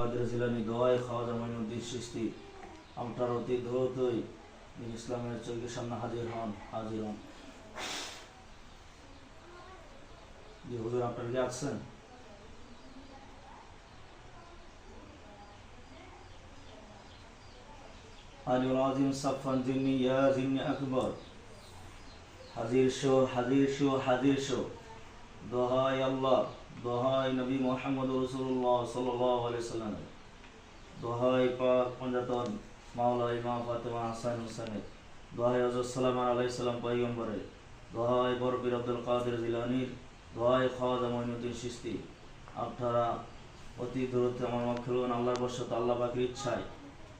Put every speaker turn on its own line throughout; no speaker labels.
কাদের জিলানি দোয়াই খাওয়াজা মাইনুদ্দিন সৃষ্টি। আপনার অতি দ্রুতই ইসলামের চোখের সামনে হাজির হন হাজির হন। জি, হুজুর, আপনার কি আসছেন আলিউল আজিম সাফান জিন্নি, ইয়া জিন্নি আকবর। হাজির শো হাজির শো হাজির শো। দোহাই আল্লাহ। দোহাই নবী মোহাম্মদ রসুল্লাহ সাল্লাম। দোহাই পাক পঞ্জাতন মাওলা ইমাম ফাতেমা হাসান হুসানের। দোহাই হজরত সালামান আলাই সাল্লাম পৈগম্বরের দোহাই বরবির আব্দুল কাদের জিলানির। দোহাই খাওয়াজা মঈনুদ্দিন সিস্তি। আপনারা অতি দূরত্বে আমার মা খেলুন আল্লাহর বর্ষত আল্লাহ পাখির ইচ্ছায়,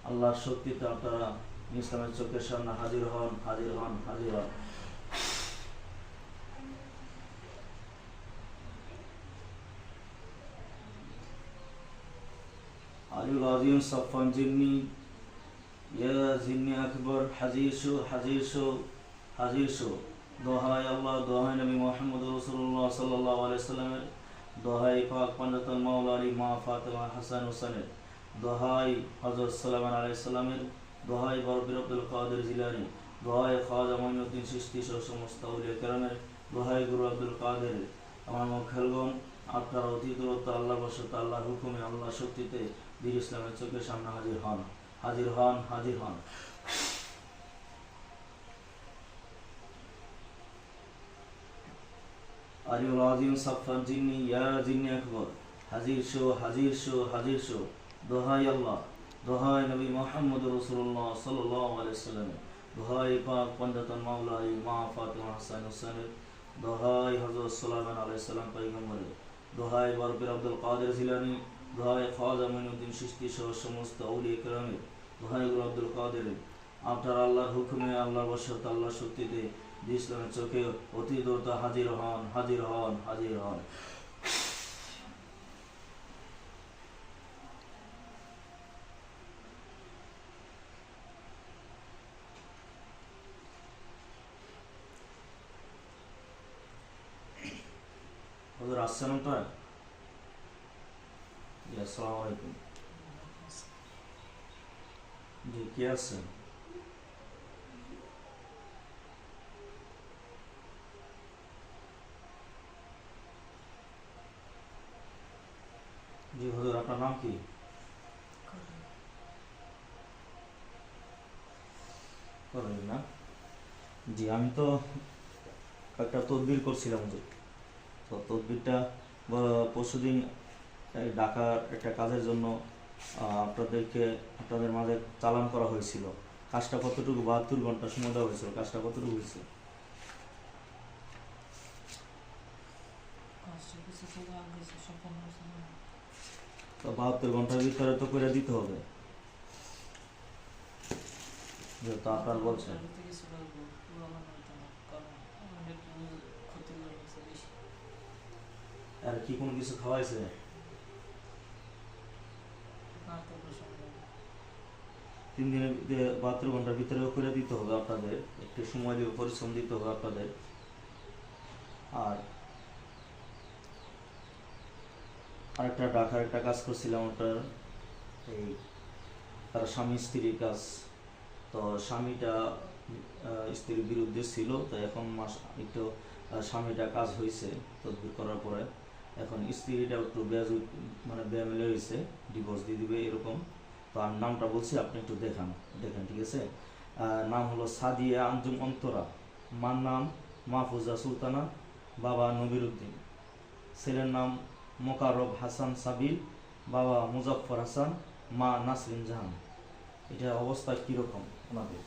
আল্লাহর শক্তিতে আপনারা ইসলামের চোখের সামনে হাজির হন হাজির হন হাজির হন। ইয়া জিন্নি আকবর হাজির শো হাজির শো হাজির শো দোহাই আল্লাহ, দোহাই নবী মোহাম্মদ রসুল্লাহ সাল্লাহ আলাইসাল্লামের দোহাই পাক পঞ্জাতন আলী, মা ফাতেমা হাসান হোসেনের। দোহাই হজরত সালামান আলাইসাল্লামের দোহাই বরবির আব্দুল কাদের জিলানি। দোহাই খাওয়াজা মঈনুদ্দিন সৃষ্টি সহ সমস্ত উলিয়া কেরামের। দোহাই গুরু আব্দুল কাদের। আমার মুখ খেলগন আপনারা অতি দূরত্ব, আল্লাহ বসত, আল্লাহর হুকুমে আল্লাহ শক্তিতে বীর ইসলামের চোখের সামনে হাজির হন হাজির হন হাজির হন। দোহাই আল্লাহ আব্দুল কাদের জিলানি। দোহাই খাওয়াজা মঈনুদ্দিন সৃষ্টি সহ সমস্ত আউলিয়া কেরামের দোহাই আব্দুল কাদের। আপনার আল্লাহর হুকুমে, আল্লাহর বসত আল্লাহর শক্তিতে ইসলামের চোখে অতি দ্রুত হাজির হন হাজির হন হাজির হন। হুজুর, আসছেন আপনার? জি আসসালামু আলাইকুম জি, কে আছেন? জি, হুজুর, আপনার নাম কি? করেন না। জি, আমি তো একটা তদবির করছিলাম, হুজুর। তো তদবিরটা পরশুদিন ঢাকার একটা কাজের জন্য আপনাদেরকে আপনাদের মাঝে চালান করা হয়েছিল। কাজটা কতটুকু? বাহাত্তর ঘণ্টা সময় দেওয়া হয়েছিল। কাজটা কতটুকু হয়েছে? তো বাহাত্তর ঘণ্টার ভিতরে তো করে দিতে হবে। যেহেতু আপনার বলছেন। আর কি কোনো কিছু খাওয়াইছে? তিন দিনের বাহাত্তর ঘণ্টার ভিতরে করে দিতে হবে আপনাদের, একটু সময় দিয়ে পরিশ্রম দিতে হবে আপনাদের। আর আরেকটা ঢাকার একটা কাজ করছিলাম ওটার এই তার স্বামী স্ত্রীর কাজ। তো স্বামীটা স্ত্রীর বিরুদ্ধে ছিল, তো এখন মাস, একটু স্বামীটা কাজ হয়েছে তদবির করার পরে। এখন স্ত্রীটা একটু বেজ মানে বেমেলে হয়েছে। ডিভোর্স দিয়ে দিবে, এরকম। তো আমি নামটা বলছি, আপনি একটু দেখান, দেখেন, ঠিক আছে? নাম হলো সাদিয়া আঞ্জুম অন্তরা। মার নাম মাহফুজা সুলতানা, বাবা নবির উদ্দিন। ছেলের নাম মোকারব হাসান সাবিল, বাবা মুজফর হাসান, মা নাসরিন জাহান। এটা অবস্থা কীরকম ওনাদের?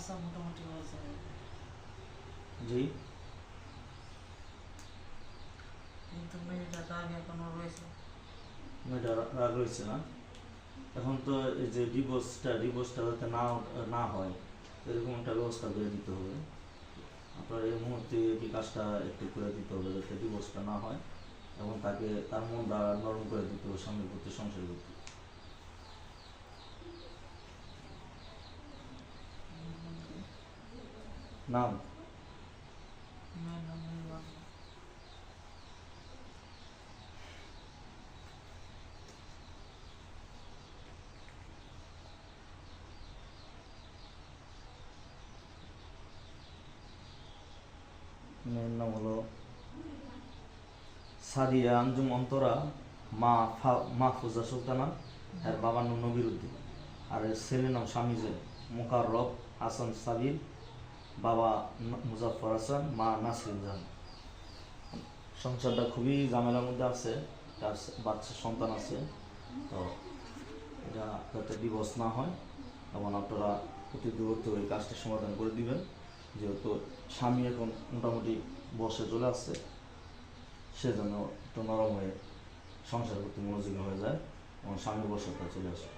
ভাষা মোটামুটি হয়ে যাবে
জি। কিন্তু মেয়েটা দাগ এখনও রয়েছে। মেয়েটা রাগ রয়েছে না। এখন তো এই যে ডিভোর্সটা ডিভোর্সটা যাতে না না হয় এরকম একটা ব্যবস্থা করে দিতে হবে। আপনার এই মুহূর্তে এই কাজটা একটু করে দিতে হবে যাতে ডিভোর্সটা না হয় এবং তাকে তার মনটা নরম করে দিতে হবে স্বামীর প্রতি সংসারের প্রতি নাম। মেয়ের নাম হলো সাদিয়া আঞ্জুম অন্তরা, মা ফা- মাহফুজা সুলতানা আর বাবার নাম নবির উদ্দিন আর ছেলের নাম স্বামীজে মোকাররব হাসান সাবির বাবা মুজাফর হাসান, মা নাসরিন জাহান সংসারটা খুবই ঝামেলার মধ্যে আছে, তার বাচ্চা সন্তান আছে, তো এটা যাতে ডিভোর্স না হয়, এবং আপনারা অতি দূরত্ব ওই কাজটা সমাধান করে দিবেন, যেহেতু স্বামী এখন মোটামুটি বসে চলে আসছে, সেজন্য একটু নরম হয়ে সংসার করতে মনোযোগী হয়ে যায়, এবং স্বামীর বসতা চলে আসে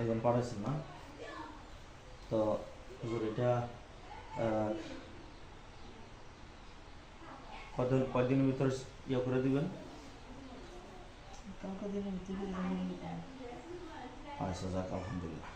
একজন পাঠাইছেন না। তো হুজুর এটা কদিন কয়দিন কয়দিনের ভিতরে ইয়ে করে দিবেন?
ভিতরে
আচ্ছা যাক আলহামদুলিল্লাহ।